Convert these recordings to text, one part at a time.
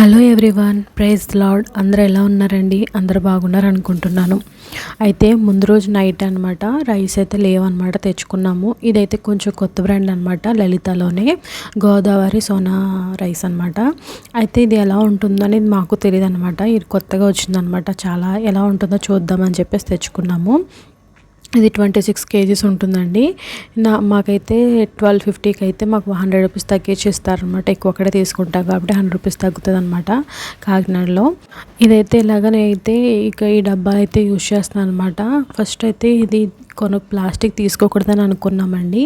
Hello everyone praise lord. అందరూ ఎలా ఉన్నారండి? అందరు బాగున్నారు అనుకుంటున్నాను అయితే ముందు రోజు నైట్ అనమాట రైస్ అయితే లేవన్నమాట తెచ్చుకున్నాము. ఇదైతే కొంచెం కొత్త బ్రాండ్ అనమాట లలితలోనే గోదావరి సోనా రైస్ అనమాట అయితే ఇది ఎలా ఉంటుందో అనేది మాకు తెలియదు అనమాట ఇది కొత్తగా వచ్చిందనమాట చాలా ఎలా ఉంటుందో చూద్దామని చెప్పేసి తెచ్చుకున్నాము. ఇది ట్వంటీ సిక్స్ కేజీస్ ఉంటుందండి. నా మాకైతే ట్వెల్వ్ ఫిఫ్టీకి అయితే మాకు హండ్రెడ్ రూపీస్ తగ్గించి ఇస్తారనమాట ఎక్కువ అక్కడే తీసుకుంటాం కాబట్టి హండ్రెడ్ రూపీస్ తగ్గుతుంది అనమాట కాకినాడలో. ఇదైతే ఇలాగ అయితే ఇక ఈ డబ్బా అయితే యూజ్ చేస్తాను అనమాట ఫస్ట్ అయితే ఇది కొను ప్లాస్టిక్ తీసుకోకూడదని అనుకున్నామండి.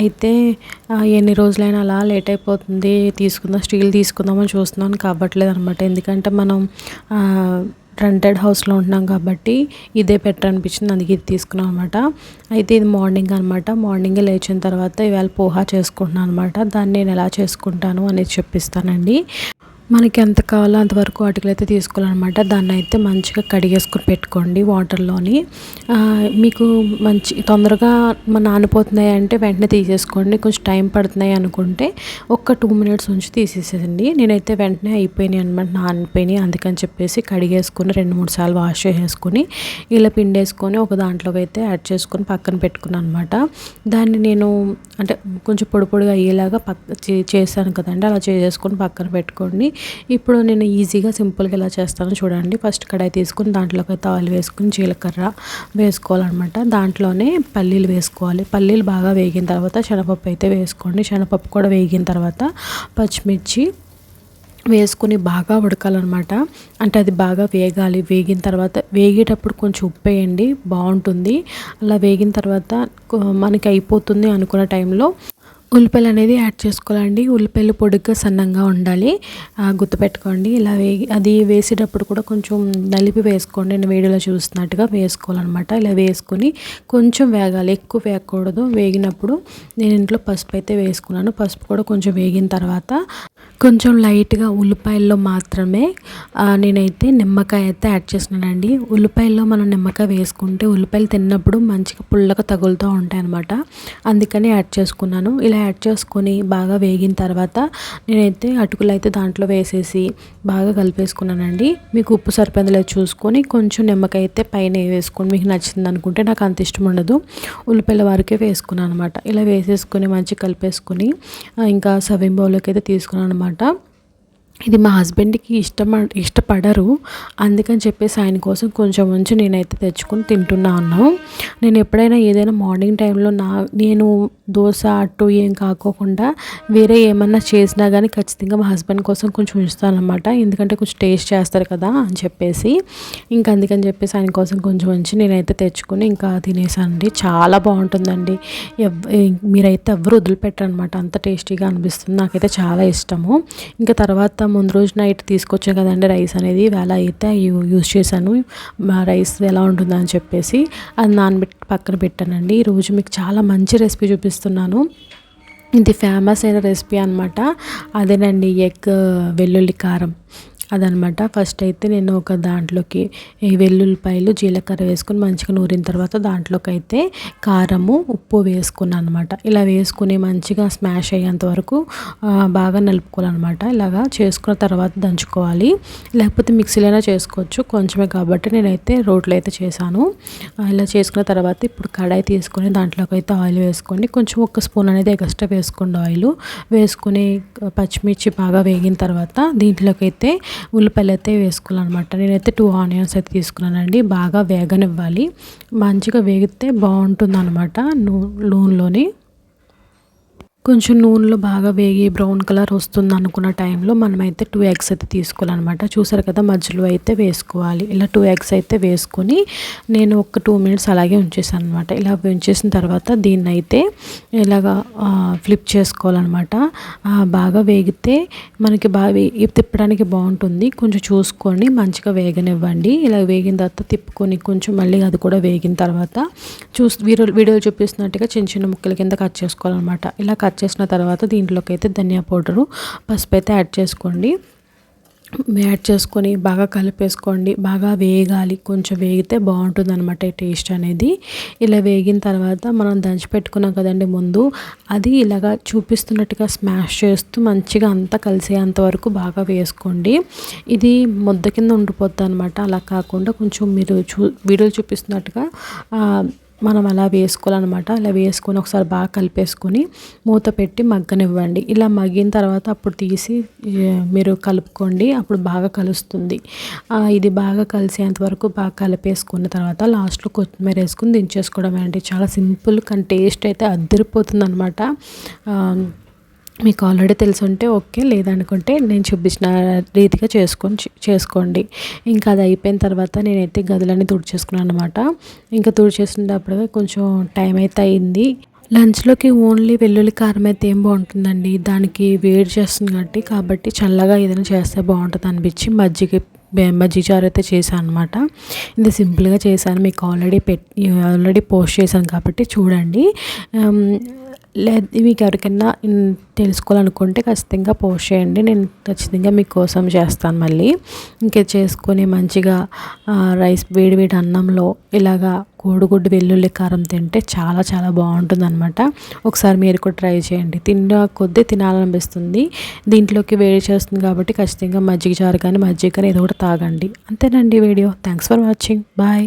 అయితే ఎన్ని రోజులైనా అలా లేట్ అయిపోతుంది. తీసుకుందాం స్టీల్ తీసుకుందామని చూస్తున్నాను కావట్లేదు అనమాట ఎందుకంటే మనం రెంటెడ్ హౌస్లో ఉంటున్నాం కాబట్టి ఇదే బెటర్ అనిపించింది. అందుకే ఇది తీసుకున్నాం అనమాట అయితే ఇది మార్నింగ్ అనమాట మార్నింగే లేచిన తర్వాత ఇవాళ పోహా చేసుకుంటున్నాను అనమాట దాన్ని నేను ఎలా చేసుకుంటాను అనేది చెప్పిస్తానండి. మనకి ఎంత కావాలో అంతవరకు అటుకులు అయితే తీసుకోవాలన్నమాట. దాన్ని అయితే మంచిగా కడిగేసుకొని పెట్టుకోండి వాటర్లోని. మీకు మంచి తొందరగా నానిపోతున్నాయి అంటే వెంటనే తీసేసుకోండి. కొంచెం టైం పడుతున్నాయి అనుకుంటే ఒక్క టూ మినిట్స్ ఉంచి తీసేసేయండి. నేనైతే వెంటనే అయిపోయినాయి అనమాట నానిపోయినాయి. అందుకని చెప్పేసి కడిగేసుకొని రెండు మూడు సార్లు వాష్ చేసేసుకొని ఇలా పిండేసుకొని ఒక దాంట్లోకి అయితే యాడ్ చేసుకొని పక్కన పెట్టుకున్నాను అనమాట దాన్ని నేను అంటే కొంచెం పొడి పొడిగా అయ్యేలాగా పక్క చేశాను కదండి. అలా చేసేసుకొని పక్కన పెట్టుకోండి. ఇప్పుడు నేను ఈజీగా సింపుల్గా ఎలా చేస్తానో చూడండి. ఫస్ట్ కడాయి తీసుకుని దాంట్లోకి అయితే ఆయిల్ వేసుకుని జీలకర్ర వేసుకోవాలన్నమాట. దాంట్లోనే పల్లీలు వేసుకోవాలి. పల్లీలు బాగా వేగిన తర్వాత శనగపప్పు అయితే వేసుకోండి. శనగపప్పు కూడా వేగిన తర్వాత పచ్చిమిర్చి వేసుకొని బాగా ఉడకాలన్నమాట. అంటే అది బాగా వేగాలి. వేగిన తర్వాత వేగేటప్పుడు కొంచెం ఉప్పు వేయండి. బాగుంటుంది. అలా వేగిన తర్వాత మనకి అయిపోతుంది అనుకున్న టైంలో ఉల్లిపాయలు అనేది యాడ్ చేసుకోవాలండి. ఉల్లిపాయలు పొడిగ్గా సన్నంగా ఉండాలి. గుర్తుపెట్టుకోండి. ఇలా వేగి అది వేసేటప్పుడు కూడా కొంచెం నలిపి వేసుకోండి. నేను వేడిలో చూస్తున్నట్టుగా వేసుకోవాలన్నమాట. ఇలా వేసుకొని కొంచెం వేగాలి. ఎక్కువ వేయకూడదు. వేగినప్పుడు నేను ఇంట్లో పసుపు అయితే వేసుకున్నాను. పసుపు కూడా కొంచెం వేగిన తర్వాత కొంచెం లైట్గా ఉల్లిపాయల్లో మాత్రమే నేనైతే నిమ్మకాయ అయితే యాడ్ చేస్తున్నానండి. ఉల్లిపాయల్లో మనం నిమ్మకాయ వేసుకుంటే ఉల్లిపాయలు తిన్నప్పుడు మంచిగా పుల్లగా తగులుతూ ఉంటాయి అనమాట అందుకని యాడ్ చేసుకున్నాను. ఇలా యాడ్ చేసుకొని బాగా వేగిన తర్వాత నేనైతే అటుకులు అయితే దాంట్లో వేసేసి బాగా కలిపేసుకున్నానండి. మీకు ఉప్పు సరిపోయిందో చూసుకొని కొంచెం నిమ్మకాయ అయితే పైన వేసుకొని మీకు నచ్చింది అనుకుంటే నాకు అంత ఇష్టం ఉండదు. ఉల్లిపాయల వరకే వేసుకున్నాను అనమాట ఇలా వేసేసుకొని మంచిగా కలిపేసుకొని ఇంకా సవింబౌలోకి బౌల్లోకి అయితే తీసుకున్నాను. అనమాట ఇది మా హస్బెండ్కి ఇష్టం ఇష్టపడరు. అందుకని చెప్పేసి ఆయన కోసం కొంచెం ఉంచి నేనైతే తెచ్చుకొని తింటున్నాను. నేను ఎప్పుడైనా ఏదైనా మార్నింగ్ టైంలో నా నేను దోశ అట్టు ఏం కాకోకుండా వేరే ఏమన్నా చేసినా కానీ ఖచ్చితంగా మా హస్బెండ్ కోసం కొంచెం ఉంచుతాను అనమాట ఎందుకంటే కొంచెం టేస్ట్ చేస్తారు కదా అని చెప్పేసి. ఇంకా అందుకని చెప్పేసి ఆయన కోసం కొంచెం ఉంచి నేనైతే తెచ్చుకొని ఇంకా తినేసానండి. చాలా బాగుంటుందండి. మీరైతే ఎవరు వదిలిపెట్టారు అనమాట అంత టేస్టీగా అనిపిస్తుంది. నాకైతే చాలా ఇష్టము. ఇంకా తర్వాత ముందు రోజు నైట్ తీసుకొచ్చాను కదండి రైస్ అనేది. వేళ అయితే యూజ్ చేశాను. మా రైస్ ఎలా ఉంటుందని చెప్పేసి అది నానబెట్టి పక్కన పెట్టానండి. ఈరోజు మీకు చాలా మంచి రెసిపీ చూపిస్తున్నాను. ఇది ఫేమస్ అయిన రెసిపీ అనమాట అదేనండి ఎగ్ వెల్లుల్లి కారం. అదనమాట. ఫస్ట్ అయితే నేను ఒక దాంట్లోకి వెల్లుల్లిపాయలు జీలకర్ర వేసుకొని మంచిగా నూరిన తర్వాత దాంట్లోకి అయితే కారము ఉప్పు వేసుకున్నాను అనమాట ఇలా వేసుకుని మంచిగా స్మాష్ అయ్యేంత వరకు బాగా నలుపుకోవాలన్నమాట. ఇలాగా చేసుకున్న తర్వాత దంచుకోవాలి. లేకపోతే మిక్సీలైనా చేసుకోవచ్చు. కొంచెమే కాబట్టి నేనైతే రోట్లో అయితే చేశాను. ఇలా చేసుకున్న తర్వాత ఇప్పుడు కడాయి తీసుకొని దాంట్లోకి అయితే ఆయిల్ వేసుకోండి. కొంచెం ఒక స్పూన్ అనేది ఎక్స్ట్రా వేసుకోండి ఆయిల్. వేసుకుని పచ్చిమిర్చి బాగా వేగిన తర్వాత దీంట్లోకి అయితే ఉల్లిపాయలు అయితే వేసుకోవాలన్నమాట. నేనైతే టూ ఆనియన్స్ అయితే తీసుకున్నానండి. బాగా వేగనివ్వాలి. మంచిగా వేగితే బాగుంటుంది అనమాట నూ నూనెలోని. కొంచెం నూనెలో బాగా వేగి బ్రౌన్ కలర్ వస్తుంది అనుకున్న టైంలో మనమైతే టూ ఎగ్స్ అయితే తీసుకోవాలన్నమాట. చూసారు కదా మధ్యలో అయితే వేసుకోవాలి. ఇలా టూ ఎగ్స్ అయితే వేసుకొని నేను ఒక టూ మినిట్స్ అలాగే ఉంచేసాను అనమాట ఇలా ఉంచేసిన తర్వాత దీన్ని అయితే ఇలాగా ఫ్లిప్ చేసుకోవాలన్నమాట. బాగా వేగితే మనకి బాగా తిప్పడానికి బాగుంటుంది. కొంచెం చూసుకొని మంచిగా వేగనివ్వండి. ఇలా వేగిన తర్వాత తిప్పుకొని కొంచెం మళ్ళీ అది కూడా వేగిన తర్వాత చూసి వీడియో వీడియోలు చూపిస్తున్నట్టుగా చిన్న చిన్న ముక్కల కింద కట్ చేసుకోవాలన్నమాట. ఇలా కట్ చేసిన తర్వాత దీంట్లోకి అయితే ధనియా పౌడరు పసుపు అయితే యాడ్ చేసుకోండి. యాడ్ చేసుకొని బాగా కలిపేసుకోండి. బాగా వేగాలి. కొంచెం వేగితే బాగుంటుంది అనమాట ఈ టేస్ట్ అనేది. ఇలా వేగిన తర్వాత మనం దంచి పెట్టుకున్నాం కదండి ముందు అది ఇలాగా చూపిస్తున్నట్టుగా స్మాష్ చేస్తూ మంచిగా అంతా కలిసేంత వరకు బాగా వేసుకోండి. ఇది ముద్ద కింద ఉండిపోద్ది అనమాట అలా కాకుండా కొంచెం మీరు చూ వీడియోలు చూపిస్తున్నట్టుగా మనం అలా వేసుకోవాలన్నమాట. అలా వేసుకొని ఒకసారి బాగా కలిపేసుకొని మూత పెట్టి మగ్గనివ్వండి. ఇలా మగ్గిన తర్వాత అప్పుడు తీసి మీరు కలుపుకోండి. అప్పుడు బాగా కలుస్తుంది. ఇది బాగా కలిసేంత వరకు బాగా కలిపేసుకున్న తర్వాత లాస్ట్లో కొత్తిమీర వేసుకుని దించేసుకోవడం అండి. చాలా సింపుల్ కానీ టేస్ట్ అయితే అద్దరిపోతుంది అనమాట మీకు ఆల్రెడీ తెలిసి ఉంటే ఓకే లేదనుకుంటే నేను చూపించిన రీతిగా చేసుకొని చేసుకోండి. ఇంకా అది అయిపోయిన తర్వాత నేనైతే గదులన్నీ తుడిచేసుకున్నాను అనమాట ఇంకా తుడిచేసినప్పుడు కొంచెం టైం అయితే అయింది. లంచ్లోకి ఓన్లీ వెల్లుల్లి కారం అయితే ఏం బాగుంటుందండి? దానికి వేడి చేస్తుంది కాబట్టి కాబట్టి చల్లగా ఏదైనా చేస్తే బాగుంటుంది అనిపించి మజ్జిగ మజ్జిగ చారు అయితే చేశాను అనమాట ఇది సింపుల్గా చేశాను. మీకు ఆల్రెడీ పెట్ ఆల్రెడీ పోస్ట్ చేశాను కాబట్టి చూడండి. లేదు మీకు ఎవరికైనా తెలుసుకోవాలనుకుంటే ఖచ్చితంగా పోస్ట్ చేయండి. నేను ఖచ్చితంగా మీకోసం చేస్తాను మళ్ళీ. ఇంకా చేసుకొని మంచిగా రైస్ వేడి వేడి అన్నంలో ఇలాగా కోడిగుడ్డు వెల్లుల్లి కారం తింటే చాలా చాలా బాగుంటుంది అనమాట ఒకసారి మీరు కూడా ట్రై చేయండి. తిన్న కొద్దీ తినాలనిపిస్తుంది. దీంట్లోకి వేడి చేస్తుంది కాబట్టి ఖచ్చితంగా మజ్జిగ చారు కానీ మజ్జిగ కానీ ఏదో ఒకటి తాగండి. అంతేనండి video. Thanks for watching bye